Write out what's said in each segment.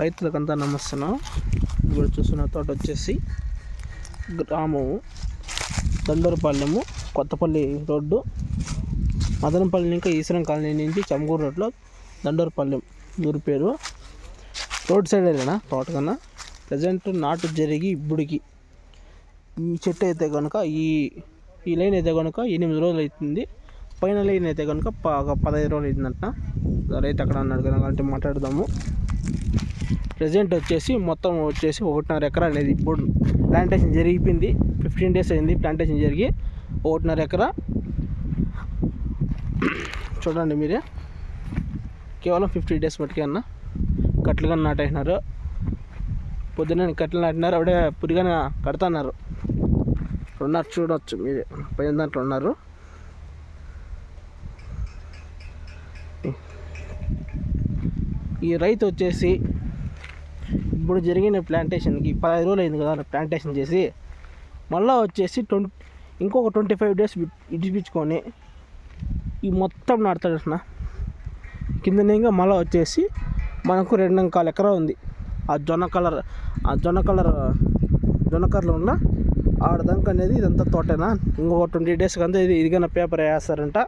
రైతులకంతా నమస్తేను ఇప్పుడు చూస్తున్న తోట వచ్చేసి గ్రామము దండూరుపాలెము కొత్తపల్లి రోడ్డు. మదనపల్లి ఇంకా ఈశ్వరం కాలనీ నుంచి చమకూరు రోడ్లో దండూరుపాలెం ఊరి పేరు. రోడ్ సైడ్ వెళ్ళినా తోట కన్నా. ప్రజెంట్ నాటు జరిగి ఇప్పుడికి ఈ చెట్టు అయితే కనుక ఈ ఈ లైన్ అయితే కనుక ఎనిమిది రోజులు అవుతుంది. పైన లైన్ అయితే కనుక ఒక పదహైదు రోజులు అవుతుందంట. రైతు అక్కడ అన్నాడు కనుక అంటే మాట్లాడదాము. ప్రజెంట్ వచ్చేసి మొత్తం వచ్చేసి ఒకటిన్నర ఎకరా అనేది ఇప్పుడు ప్లాంటేషన్ జరిగిపోయింది. ఫిఫ్టీన్ డేస్ అయింది ప్లాంటేషన్ జరిగి ఒకటిన్నర ఎకరా. చూడండి మీరే. కేవలం ఫిఫ్టీ డేస్ మటుకే అన్న. కట్లు కానీ నాటేసినారు. పొద్దున్న కట్లు నాటినారు. అప్పుడే పురిగానే కడతాన్నారు. ఉన్నారు చూడవచ్చు మీరే. పైన దాంట్లో ఉన్నారు. ఈ రైతు వచ్చేసి ఇప్పుడు జరిగిన ప్లాంటేషన్కి పదహైదు రోజులు అయింది కదా ప్లాంటేషన్ చేసి మళ్ళీ వచ్చేసి ట్వంటీ ఇంకొక ట్వంటీ ఫైవ్ డేస్ ఇడిపించుకొని ఈ మొత్తం నాటుతాడు అన్న. కింద ఇంకా మళ్ళీ వచ్చేసి మనకు రెండు కాలు ఎకరా ఉంది. ఆ జొన్న కలర్ ఆ జొన్న కలర్ జొన్న కలర్లో ఉన్న ఆడదంక అనేది ఇదంతా తోటేనా? ఇంకొక ట్వంటీ డేస్ అంతా ఇది ఇదిగైనా పేపర్ వేస్తారంట.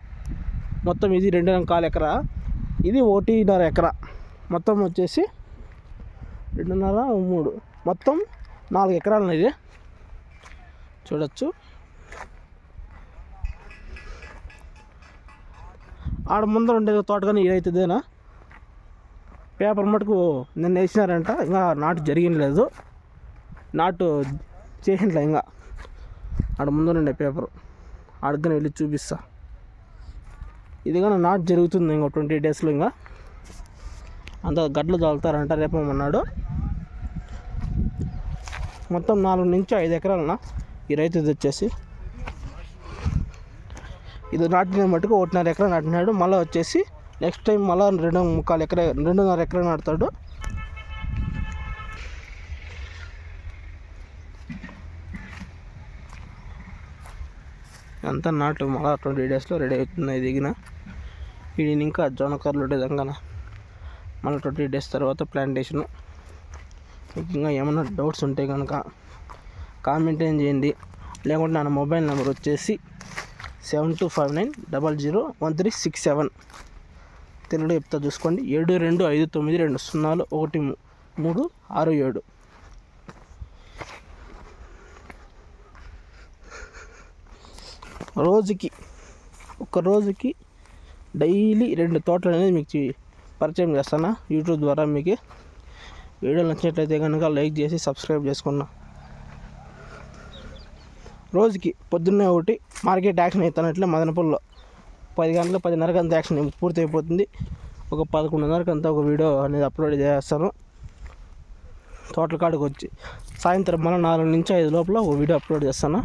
మొత్తం ఇది రెండు కాలు ఎకరా. ఇది ఒకటిన్నర ఎకరా. మొత్తం వచ్చేసి రెండున్నర మూడు. మొత్తం నాలుగు ఎకరాలు ఇది చూడొచ్చు. ఆడ ముందర ఉండేది తోట కానీ ఇదైతుందేనా? పేపర్ మటుకు నిన్న వేసినారంట. ఇంకా నాటు జరిగినలేదు నాటు చేసినట్లే ఇంకా. ఆడ ముందర ఉండే పేపరు. ఆడగానే వెళ్ళి చూపిస్తా. ఇది కానీ నాటు జరుగుతుంది ఇంకా ట్వంటీ డేస్లో ఇంకా. అంత గడ్లు రేపు ఏమమ్మన్నాడు మొత్తం నాలుగు నుంచి ఐదు ఎకరాలన ఈ రైతు ఇది వచ్చేసి. ఇది నాటిన మటుకు ఒకటిన్నర ఎకరా నాటినాడు మళ్ళీ వచ్చేసి నెక్స్ట్ టైం మళ్ళీ రెండు ముక్కాలు ఎకరా రెండున్నర ఎకరా నాటుతాడు. అంతా నాటు మళ్ళీ ట్వంటీ డేస్లో రెడీ అవుతుంది దిగిన. ఇది ఇంకా జొన్నకర్లు విధంగా మళ్ళీ ట్వంటీ డేస్ తర్వాత ప్లాంటేషన్. ముఖ్యంగా ఏమైనా డౌట్స్ ఉంటే కనుక కామెంట్ ఏం చేయండి. లేకుంటే నా మొబైల్ నెంబర్ వచ్చేసి seven two five nine double zero one three six seven. తెలుగులో చెప్తా చూసుకోండి. ఏడు రెండు ఐదు తొమ్మిది రెండు సున్నాలు ఒకటి మూడు ఆరు ఏడు. రోజుకి ఒక రోజుకి డైలీ రెండు తోటలు అనేది మీకు పరిచయం చేస్తాను? యూట్యూబ్ ద్వారా మీకు వీడియో నచ్చినట్లయితే కనుక లైక్ చేసి సబ్స్క్రైబ్ చేసుకున్నా. రోజుకి పొద్దున్నే ఒకటి మార్కెట్ యాక్షన్ అవుతానట్లే మదనపూర్లో. పది గంటల పదిన్నరకు అంత యాక్షన్ పూర్తి అయిపోతుంది ఒక పదకొండున్నరకు అంతా ఒక వీడియో అనేది అప్లోడ్ చేస్తాను. తోటల కాడికి వచ్చి సాయంత్రం మళ్ళీ నాలుగు నుంచి ఐదు లోపల ఒక వీడియో అప్లోడ్ చేస్తాను?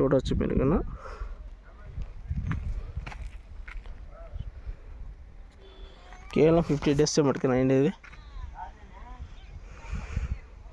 చూడవచ్చు మీరు కన్నా. కేవలం ఫిఫ్టీ డేస్ మటుకు అయింది